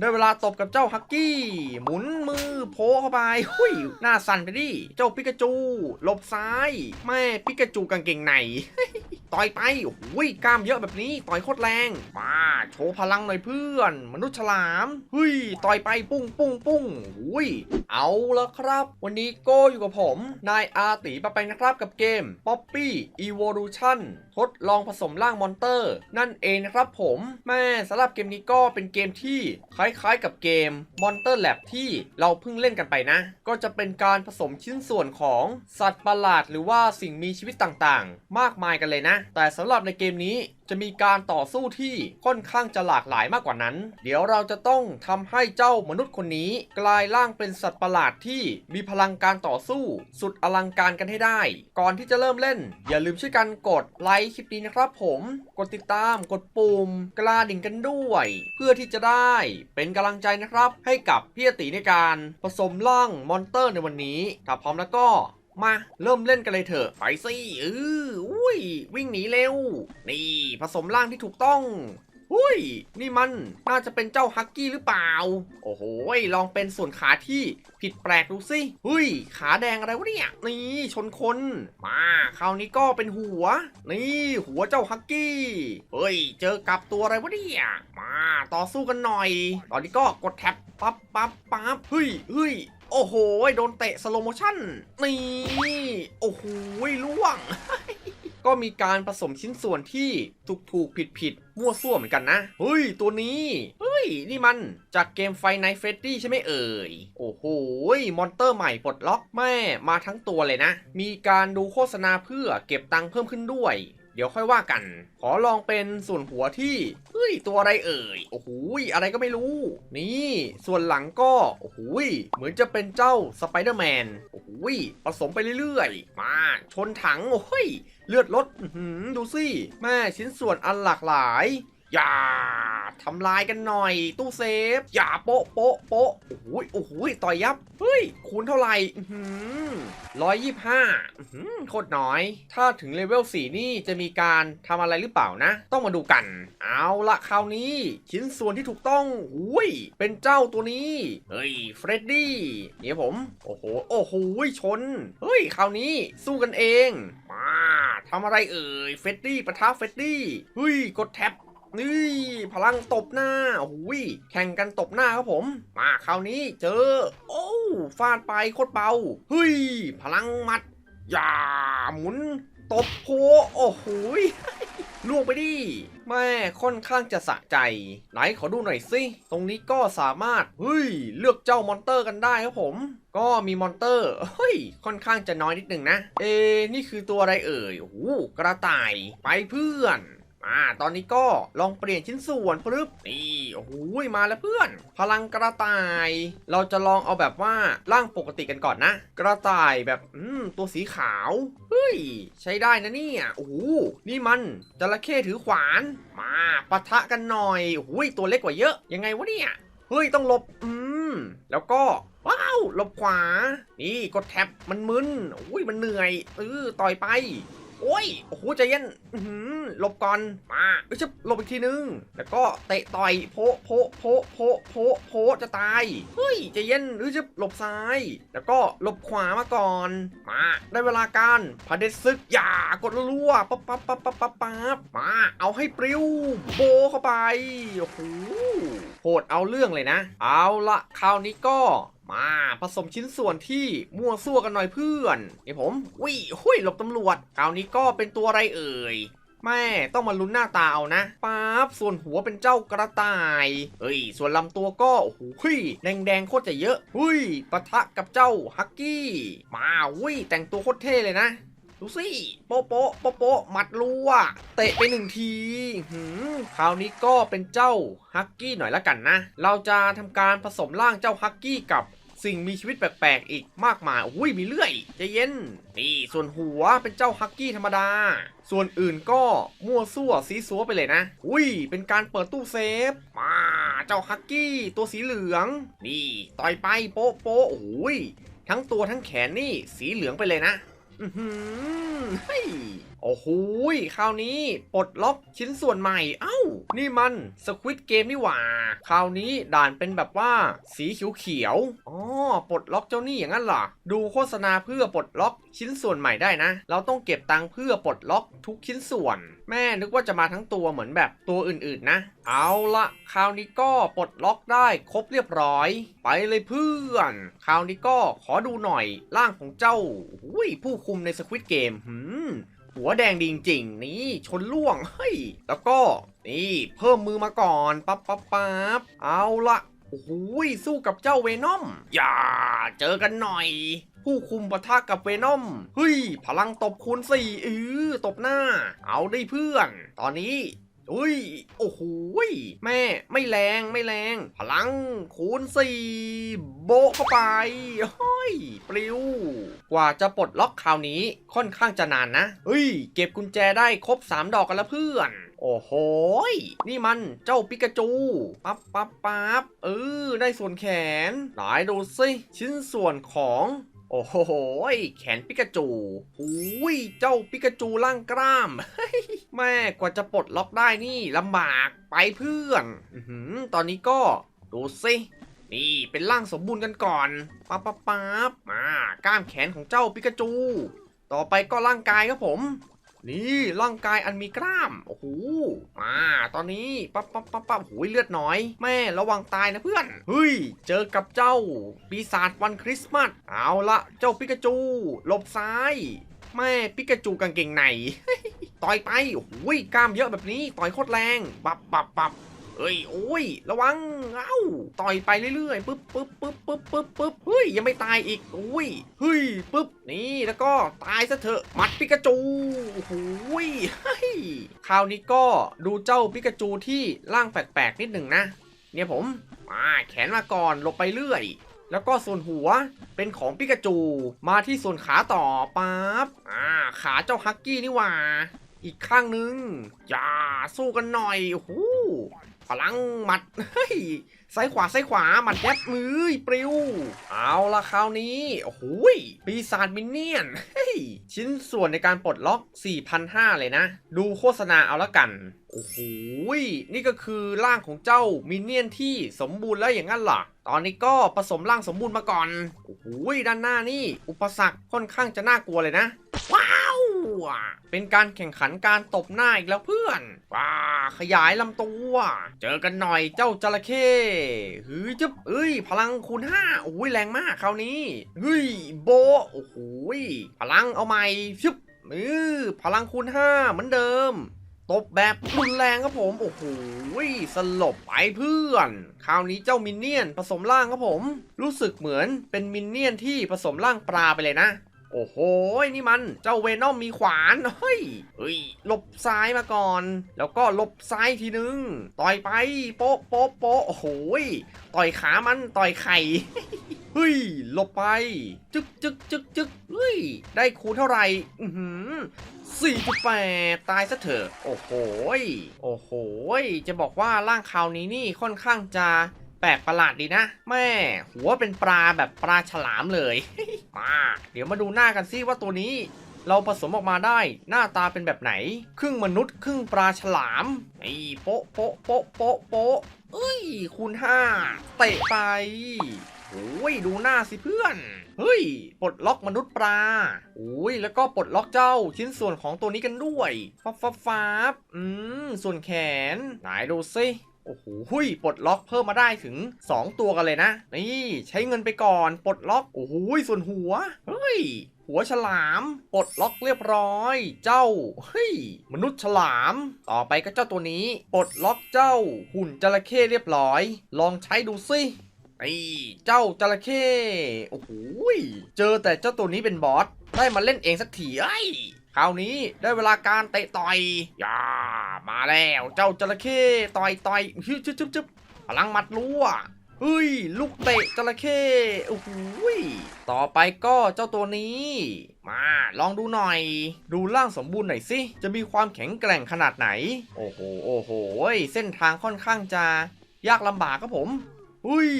ได้เวลาตบกับเจ้าฮักกี้ หมุนมือโผล่เข้าไปหุยหน้าสั่นไปดิ เจ้าปิกาจู หลบซ้าย แม่ปิกาจูกางเกงไหน ต่อยไปโอ้ยกล้ามเยอะแบบนี้ต่อยโคตรแรงมาโชว์พลังหน่อยเพื่อน มนุษย์ฉลามเฮ้ยต่อยไปปุ้งปุ้งปุ้งอุ้ยเอาละครับ วันนี้โก้อยู่กับผม นายอาตีปะไปนะครับกับเกม Poppy Evolution ทดลองผสมร่างมอนเตอร์ นั่นเองนะครับผมแม่สำหรับเกมนี้ก็เป็นเกมที่คล้ายๆกับเกม Monster Lab ที่เราเพิ่งเล่นกันไปนะ ก็จะเป็นการผสมชิ้นส่วนของสัตว์ประหลาด หรือว่าสิ่งมีชีวิตต่างๆ มากมายกันเลยนะแต่สำหรับในเกมนี้จะมีการต่อสู้ที่ค่อนข้างจะหลากหลายมากกว่านั้น เดี๋ยวเราจะต้องทำให้เจ้ามนุษย์คนนี้ กลายร่างเป็นสัตว์ประหลาดที่มีพลังการต่อสู้ สุดอลังการกันให้ได้ ก่อนที่จะเริ่มเล่น อย่าลืมช่วยกันกดไลค์คลิปนี้นะครับผมกดติดตามกดปุ่มกระดิ่งกันด้วย เพื่อที่จะได้เป็นกำลังใจนะครับ ให้กับพี่อติในการผสมร่างมอนเตอร์ในวันนี้ถ้าพร้อมแล้วก็ มาเริ่มเล่นกันเลยเถอะไปสิเอออุ้ย วิ่งหนีเร็ว นี่ผสมร่างที่ถูกต้องหุ้ย นี่มันน่าจะเป็นเจ้าฮักกี้หรือเปล่า โอ้โหลองเป็นส่วนขาที่ผิดแปลกดูสิหุ้ย ขาแดงอะไรวะเนี่ย นี่ชนคน มาคราวนี้ก็เป็นหัว นี่หัวเจ้าฮักกี้ เฮ้ย เจอกับตัวอะไรวะเนี่ย มาต่อสู้กันหน่อย ตอนนี้ก็กดแท็บปั๊บปั๊บปั๊บเฮ้ยเฮ้ย โอ้โห โดนเตะสโลโมชั่น นี่ โอ้โหล่วง ก็มีการผสมชิ้นส่วนที่ถูกถูกผิดผิดมั่วซั่วเหมือนกันนะ เฮ้ย ตัวนี้ เฮ้ย นี่มันจากเกมไฟไนเฟดดี้ใช่ไหมเอ่ย โอ้โห มอนเตอร์ใหม่ปลดล็อกแม่มาทั้งตัวเลยนะ มีการดูโฆษณาเพื่อเก็บตังค์เพิ่มขึ้นด้วย เดี๋ยวค่อยว่ากัน ขอลองเป็นส่วนหัวที่เฮ้ยตัวอะไรเอ่ยโอ้โหอะไรก็ไม่รู้ นี่ ส่วนหลังก็โอ้โหเหมือนจะเป็นเจ้าสไปเดอร์แมนโอ้โหผสมไปเรื่อยๆ มาชนถังโอ้ยเลือดลดดูสิแม่ชิ้นส่วนอันหลากหลาย อย่าทำลายกันหน่อย ตู้เซฟ อย่าโปะโปะโปะโอ้โหโอ้โหต่อยยับ เฮ้ย คูณเท่าไหร่ร้อยยี่ห้าโคตรน้อย ถ้าถึงเลเวล4นี่จะมีการทำอะไรหรือเปล่านะ ต้องมาดูกัน เอาละคราวนี้ ชิ้นส่วนที่ถูกต้องอุ้ย เป็นเจ้าตัวนี้ เฮ้ย เฟรดดี้เนี่ยผม โอ้โห โอ้โห ชน เฮ้ย คราวนี้สู้กันเอง มาทำอะไรเอ่ย เฟรดดี้ปะทะเฟรดดี้ เฮ้ย กดแท็บ นี่พลังตบหน้าโอ้ยแข่งกันตบหน้าครับผม มาคราวนี้เจอ โอ้ฟาดไปโคตรเบาเฮ้ยพลังมัดอย่าหมุนตบโพโอ้โหยล่วงไปดิแม่ค่อนข้างจะสะใจ ไหนขอดูหน่อยสิ ตรงนี้ก็สามารถ เฮ้ย เลือกเจ้ามอนเตอร์กันได้ครับผม ก็มีมอนเตอร์ เฮ้ย ค่อนข้างจะน้อยนิดหนึ่งนะ เอ นี่คือตัวอะไรเอ่ยโอ้โหกระต่าย ไปเพื่อน อ่า ตอนนี้ก็ลองเปลี่ยนชิ้นส่วนปึ๊บนี่โอ้โหมาแล้วเพื่อน พลังกระต่าย เราจะลองเอาแบบว่าร่างปกติกันก่อนนะ กระต่ายแบบอืมตัวสีขาวเฮ้ยใช้ได้นะเนี่ยโอ้โหนี่มันจระเข้ถือขวาน มาปะทะกันหน่อยโอ้โหตัวเล็กกว่าเยอะ ยังไงวะเนี่ยเฮ้ยต้องหลบอืมแล้วก็ว้าวหลบขวา นี่กดแท็บมันมึนโอ้ยมันเหนื่อยเออต่อยไป โอ้ย โอ้โหใจเย็นหือหลบก่อน มาเอ้ยจะหลบอีกทีนึง แล้วก็เตะต่อยโพโพโพโพโพโพจะตายเฮ้ยใจเย็นหรือจะหลบซ้าย แล้วก็หลบขวามาก่อน มา ได้เวลาการพาเดชซึกอย่ากดรัวปั๊บปั๊บปั๊บปั๊บปั๊บปั๊บมา เอาให้ปลิวโบเข้าไป โอ้โหโหดเอาเรื่องเลยนะ เอาละคราวนี้ก็ มาผสมชิ้นส่วนที่มั่วซั่วกันหน่อยเพื่อนนี่ผมวิหุยหลบตำรวจคราวนี้ก็เป็นตัวอะไรเอ่ยแม่ต้องมาลุ้นหน้าตาเอานะปั๊บส่วนหัวเป็นเจ้ากระต่ายเฮ้ย ส่วนลำตัวก็โอ้โหหุยแดงแดงๆโคตรจะเยอะหุยปะทะกับเจ้าฮักกี้ มาหุยแต่งตัวโคตรเท่เลยนะดูสิโป๊ะโป๊ะโป๊ะโปหมัดรัวเตะไปหนึ่งทีหืมคราวนี้ก็เป็นเจ้าฮักกี้หน่อยละกันนะ เราจะทำการผสมร่างเจ้าฮักกี้กับ สิ่งมีชีวิตแปลกๆ อีกมากมายอุ้ยมีเลื่อยใจเย็น นี่ส่วนหัวเป็นเจ้าฮักกี้ธรรมดา ส่วนอื่นก็มั่วซั่วซีซัวไปเลยนะ อุ้ย เป็นการเปิดตู้เซฟ มาเจ้าฮักกี้ตัวสีเหลือง นี่ต่อยไปโป๊ะโป๊ะโอ้ยทั้งตัวทั้งแขนนี่สีเหลืองไปเลยนะ อือหือเฮ้ย โอ้โหคราวนี้ปลดล็อกชิ้นส่วนใหม่ เอ้า นี่มันสควิตเกมนี่หว่า คราวนี้ด่านเป็นแบบว่าสีเขียวๆ อ๋อ ปลดล็อกเจ้านี่อย่างนั้นเหรอ ดูโฆษณาเพื่อปลดล็อกชิ้นส่วนใหม่ได้นะ เราต้องเก็บตังค์เพื่อปลดล็อกทุกชิ้นส่วน แม่นึกว่าจะมาทั้งตัวเหมือนแบบตัวอื่นๆนะ เอาละคราวนี้ก็ปลดล็อกได้ครบเรียบร้อย ไปเลยเพื่อน คราวนี้ก็ขอดูหน่อยร่างของเจ้าหุยผู้คุมในสควิตเกมหืม หัวแดงดีจริงๆนี่ชนล่วงเฮ้ยแล้วก็นี่เพิ่มมือมาก่อนปั๊บปั๊บปั๊บเอาละโอ้โหยสู้กับเจ้าเวนอม อย่าเจอกันหน่อย ผู้คุมปะทะกับเวนอมเฮ้ยพลังตบคูณสี่อือตบหน้า เอาได้เพื่อน ตอนนี้ อุ้ย โอ้โหแม่ ไม่แรง ไม่แรง พลัง คูณสี่โบะเข้าไปเฮ้ย ปลิว กว่าจะปลดล็อกคราวนี้ค่อนข้างจะนานนะ เฮ้ย เก็บกุญแจได้ครบ 3 ดอกกันแล้วเพื่อน โอ้โห นี่มันเจ้าปิกาจู ปั๊บปั๊บปั๊บเออ ได้ส่วนแขนไหนดูสิ ชิ้นส่วนของ โอ้โห แขนปิกาจูหูยเจ้าปิกาจูร่างกล้าม แม่กว่าจะปลดล็อกได้นี่ลำบากไปเพื่อนออหือตอนนี้ก็ดูสินี่เป็นร่างสมบูรณ์กันก่อนปั๊บปั๊บปั๊บมากล้ามแขนของเจ้าปิกาจู ต่อไปก็ร่างกายครับผม นี่ร่างกายอันมีกล้าม โอ้โห มา ตอนนี้ปั๊บปั๊บปั๊บปั๊บโอ้ยเลือดน้อย แม่ระวังตายนะเพื่อน เฮ้ย เจอกับเจ้า ปีศาจวันคริสต์มาส เอาละเจ้าปิกาจู หลบซ้าย แม่ปิกาจูกางเกงไหน ต่อยไป โอ้ยกล้ามเยอะแบบนี้ ต่อยโคตรแรง ปับปับปับ เอ้ยโอ้ย ระวัง เอ้า ต่อยไปเรื่อยๆ ปึ๊บปึ๊บปึ๊บปึ๊บปึ๊บปึ๊บเฮ้ย ยังไม่ตายอีกโอ้ย เฮ้ย ปึ๊บ นี่แล้วก็ตายซะเถอะ มัดปิกาจูโอ้โหเฮ้ยคราวนี้ก็ดูเจ้าปิกาจูที่ร่างแปลกๆ นิดหนึ่งนะ เนี่ยผมมาแขนมาก่อน ลบไปเรื่อย แล้วก็ส่วนหัวเป็นของปิกาจู มาที่ส่วนขาต่อปั๊บ อ่า ขาเจ้าฮักกี้นี่ว่า อีกข้างนึงอย่าสู้กันหน่อยโอ้โห พลังหมัดเฮ้ยซ้ายขวาซ้ายขวาหมัดแยบมือปลิว เอาละคราวนี้โอ้โหยปีศาจมินเนี่ยนเฮ้ยชิ้นส่วนในการปลดล็อก 4,500 เลยนะ ดูโฆษณาเอาละกันโอ้โหยนี่ก็คือร่างของเจ้ามินเนี่ยนที่สมบูรณ์แล้วอย่างนั้นเหรอตอนนี้ก็ผสมร่างสมบูรณ์มาก่อนโอ้โหยด้านหน้านี่ อุปสรรคค่อนข้างจะน่ากลัวเลยนะ ว้าวเป็นการแข่งขันการตบหน้าอีกแล้วเพื่อนว้าขยายลำตัว เจอกันหน่อยเจ้าจระเข้เฮ้ยจึ๊บเอ้ย พลังคูณห้าโอ้ยแรงมากคราวนี้เฮ้ยโบโอ้โหพลังเอาใหม่ชึบเออพลังคูณห้าเหมือนเดิมตบแบบรุนแรงครับผม โอ้โหสลบไปเพื่อน คราวนี้เจ้ามินเนี่ยนผสมร่างครับผม รู้สึกเหมือนเป็นมินเนี่ยนที่ผสมร่างปลาไปเลยนะ โอ้โห นี่มัน เจ้าเวนอมมีขวาน เฮ้ยเฮ้ย หลบซ้ายมาก่อน แล้วก็หลบซ้ายทีนึง ต่อยไป โป๊ะโป๊ะโป๊ะโอ้โห ต่อยขามัน ต่อยไข่ เฮ้ย หลบไป จึกจึกจึกจึกเฮ้ย ได้คูเท่าไหร่ อือหือสี่จุดแปตายซะเถอะ โอ้โห โอ้โห จะบอกว่าร่างคราวนี้นี่ค่อนข้างจะ แปลกประหลาดดีนะ แม่หัวเป็นปลาแบบปลาฉลามเลยมาเดี๋ยวมาดูหน้ากันซิว่าตัวนี้ เราผสมออกมาได้หน้าตาเป็นแบบไหน ครึ่งมนุษย์ครึ่งปลาฉลามไอ้โป๊ะโป๊ะโป๊ะโป๊ะโป๊ะเอ้ยคูณห้าเตะไปโอ้ยดูหน้าสิเพื่อน เฮ้ย ปลดล็อกมนุษย์ปลาโอ้ยแล้วก็ปลดล็อกเจ้าชิ้นส่วนของตัวนี้กันด้วย ฟับฟับฟับอืม ส่วนแขน ไหนดูซิ โอ้โหหุยปลดล็อกเพิ่มมาได้ถึง 2 ตัวกันเลยนะ นี่ใช้เงินไปก่อนปลดล็อกโอ้โหส่วนหัวเฮ้ยหัวฉลามปลดล็อกเรียบร้อย เจ้าเฮ้ยมนุษย์ฉลาม ต่อไปก็เจ้าตัวนี้ปลดล็อกเจ้า หุ่นจระเข้เรียบร้อย ลองใช้ดูสิไอ้เจ้าจระเข้โอ้โหเจอแต่เจ้าตัวนี้เป็นบอสได้มาเล่นเองสักทีไอ้ คราวนี้ได้เวลาการเตะต่อยอย่ามาแล้วเจ้าจระเข้ต่อยต่อยฮึบจึ๊บจึ๊บจึ๊บพลังหมัดรัวเฮ้ย ลูกเตะจระเข้โอ้โหยต่อไปก็เจ้าตัวนี้ มาลองดูหน่อย ดูร่างสมบูรณ์หน่อยสิ จะมีความแข็งแกร่งขนาดไหน โอ้โหโอ้โหเส้นทางค่อนข้างจะ ยากลำบากครับผมอุ้ย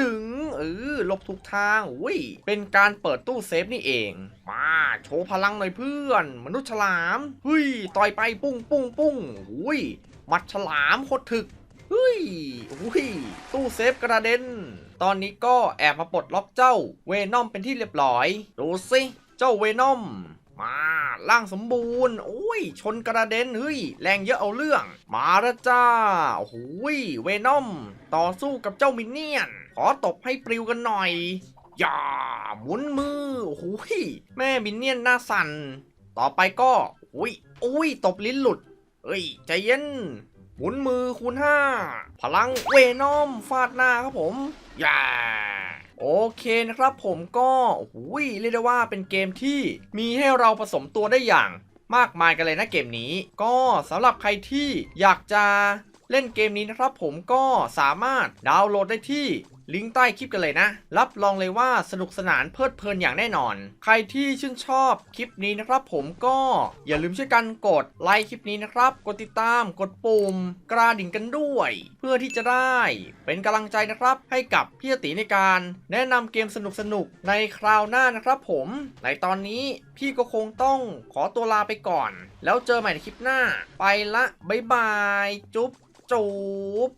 ดึงเออหลบถูกทางอุ้ยเป็นการเปิดตู้เซฟนี่เอง มา โชว์พลังหน่อยเพื่อน มนุษย์ฉลามหุ้ยต่อยไปปุ้งปุ้งปุ้งอุ้ยมัดฉลามโคตรถึกเฮ้ยอุ้ยตู้เซฟกระเด็น ตอนนี้ก็แอบมาปลดล็อกเจ้าเวนอมเป็นที่เรียบร้อย ดูสิเจ้าเวนอมมาร่างสมบูรณ์โอ้ย ชนกระเด็นเฮ้ย แรงเยอะเอาเรื่อง มาล้วจ้าโอ้ยเวนอม ต่อสู้กับเจ้ามินเนี่ยน ขอตบให้ปลิวกันหน่อย อย่าหมุนมือโอ้โหยแม่มินเนี่ยนหน้าสั่นต่อไปก็อุ้ยอุ้ยตบลิ้นหลุดเอ้ยใจเย็น หมุนมือคูณ5พลังเวนอมฟาดหน้าครับผมอย่าโอเคนะครับผมก็โอ้โหเรียกได้ว่าเป็นเกมที่มีให้เราผสมตัวได้อย่างมากมายกันเลยนะเกมนี้ ก็สำหรับใครที่อยากจะเล่นเกมนี้นะครับผมก็สามารถดาวน์โหลดได้ที่ ลิงก์ใต้คลิปกันเลยนะ รับรองเลยว่าสนุกสนานเพลิดเพลินอย่างแน่นอน ใครที่ชื่นชอบคลิปนี้นะครับ ผมก็อย่าลืมช่วยกันกดไลค์คลิปนี้นะครับ กดติดตามกดปุ่ม กระดิ่งกันด้วย เพื่อที่จะได้เป็นกำลังใจนะครับ ให้กับพี่ติในการแนะนำเกมสนุกๆในคราวหน้านะครับผมในตอนนี้พี่ก็คงต้องขอตัวลาไปก่อน แล้วเจอใหม่ในคลิปหน้า ไปละบ๊ายบาย จุ๊บจุ๊บ